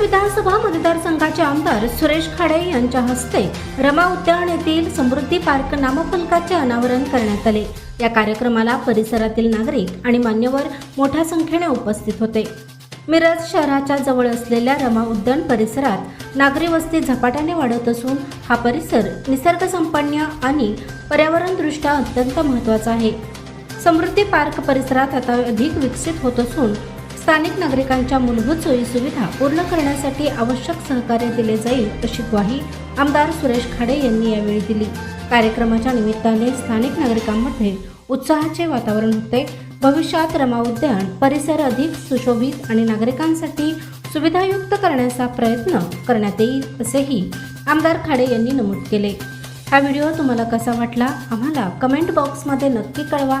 विधानसभा मतदारसंघाचे आमदार सुरेश खाडे यांच्या हस्ते रमा उद्यान येथील समृद्धी पार्क नामफलकाचे अनावरण करण्यात आले. या कार्यक्रमाला परिसरातील नागरिक आणि मान्यवर मोठ्या संख्येने उपस्थित होते. मिरज शहराच्या जवळ असलेल्या रमा उद्यान परिसरात नागरी वस्ती झपाट्याने वाढत असून हा परिसर निसर्गसंपन्न आणि पर्यावरणदृष्ट्या अत्यंत महत्त्वाचा आहे. समृद्धी पार्क परिसरात आता अधिक विकसित होत असून स्थानिक नागरिकांच्या मूलभूत सोयीसुविधा पूर्ण करण्यासाठी आवश्यक सहकार्य दिले जाईल अशी ग्वाही आमदार सुरेश खाडे यांनी यावेळी दिली. कार्यक्रमाच्या निमित्ताने स्थानिक नागरिकांमध्ये उत्साहाचे वातावरण होते. भविष्यात रमा उद्यान परिसर अधिक सुशोभित आणि नागरिकांसाठी सुविधायुक्त करण्याचा प्रयत्न करण्यात येईल असेही आमदार खाडे यांनी नमूद केले. हा व्हिडिओ तुम्हाला कसा वाटला? आम्हाला कमेंट बॉक्समध्ये नक्की कळवा.